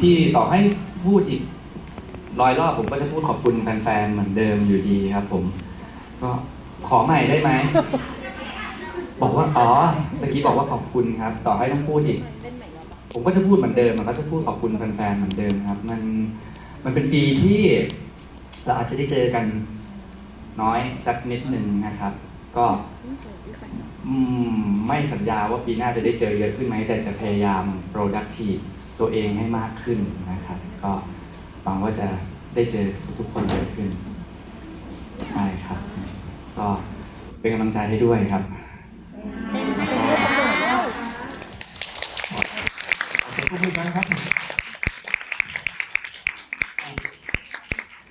ที่ต่อให้พูดอีกร้อยรอบผมก็จะพูดขอบคุณแฟนๆเหมือนเดิมอยู่ดีครับ ผม ก็ขอใหม่ได้ไหม บอกว่าอ๋อตะกี้บอกว่าขอบคุณครับ ต่อให้ต้องพูดอีก ผมก็จะพูดเหมือนเดิมมันก็จะพูดขอบคุณแฟนๆเหมือนเดิมครับ มันมันเป็นปีที่เราอาจจะได้เจอกันน้อยสักนิดหนึ่งนะครับ ก็ไม่สัญญาว่าปีหน้าจะได้เจอเยอะขึ้นไหมแต่จะพยายาม productive ตัวเองให้มากขึ้นนะครับ ก็หวังว่าจะได้เจอทุกๆคนเยอะขึ้นใช่ครับ ก็เป็นกำลังใจให้ด้วยครับขอบคุณกันครับ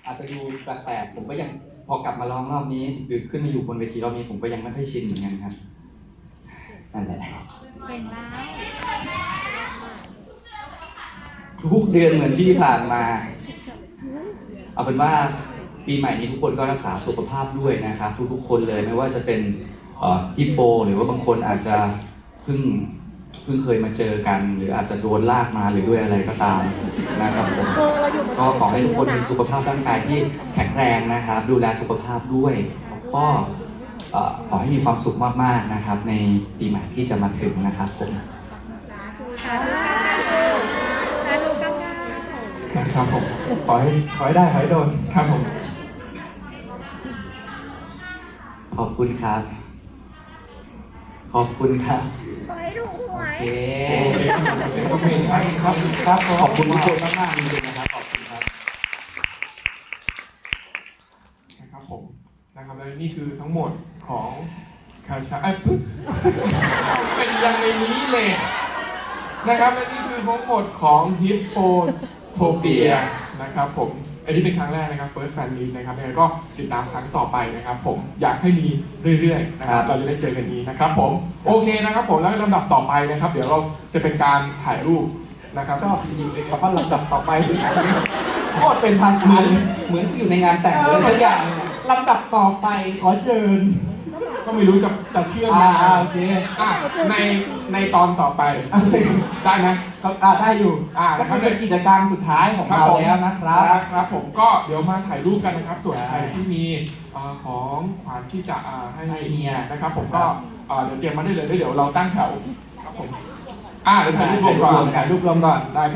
อาจจะดูแปลกๆผมก็ยังพอกลับมาร้องรอบนี้ หรือขึ้นมาอยู่บนเวทีรอบนี้ผมก็ยังไม่ค่อยชินเหมือนกันครับ นั่นแหละ เก่งแล้ว ทุกเดือนเหมือนที่ผ่านมา เอาเป็นว่าปีใหม่นี้ทุกคนก็รักษาสุขภาพด้วยนะครับ ทุกๆคนเลยไม่ว่าจะเป็นเอ่อฮิปโป หรือว่าบางคนอาจจะเพิ่งเพิ่งเคยมาเจอกัน หรืออาจจะโดนลากมาหรือด้วยอะไรก็ตามนะครับผมก็ขอให้ทุกคนมีสุขภาพร่างกายที่แข็งแรงนะครับ ดูแลสุขภาพด้วยก็ขอให้มีความสุขมากๆนะครับ ในปีใหม่ที่จะมาถึงนะครับผมสาธุ ครับผมขอให้ขอให้ได้ขอให้โดนครับผม ขอบคุณครับ ขอบคุณครับ ขอให้ถูกหวโอย เคโอเคครับผมเสียงปรบมือให้ครับครับขอบคุณทุกคนมากๆจริงๆนะครับขอบคุณครับ นะครับผมนะครับและนี่คือทั้งหมดของคาชาเอ้ยปึ๊บเป็นยังในนี้เลยนะครับและนี่คือทั้งหมดของฮิปโป โทเปียนะครับผมอันนี้เป็นครั้งแรกนะครับ first fan meet นะครับยังไงก็ติดตามครั้งต่อไปนะครับผมอยากให้มีเรื่อยๆนะครับเราจะได้เจอกันนี้นะครับผมโอเคนะครับผมแล้วลำดับต่อไปนะครับ เดี๋ยวเราจะเป็นการถ่ายรูปนะครับชอบจริงๆเลยกับว่าลำดับต่อไปคือโคตรเป็นทางเหกามือรนเลยเหมือนอยู่ในงานแต่งเลยทุกอย่างลำดับต่อไปขอเชิญ ก็ไม่รู้จะจะเชื่อมอ่ายังไงอ่าโอเคอะในในตอนต่อไปโอเคได้ไหม ครับอ่าได้อยู่อ่า ก็คือเป็นกิจกรรมสุดท้ายของเราแล้วนะครับ ครับผมก็เดี๋ยวมาถ่ายรูปกันนะครับ ส่วนใช่ใครที่มีเอ่อของขวัญที่จะอ่าให้ให้เฮีย นะครับ ผมก็เอ่อเดี๋ยวเตรียมมาได้เลยแล้วเดี๋ยวเราตั้งแถวครับผมอ่าเดี๋ยวถ่ายรูปรวมก่อนถ่ายรูปรวมก่อน ได้ครับ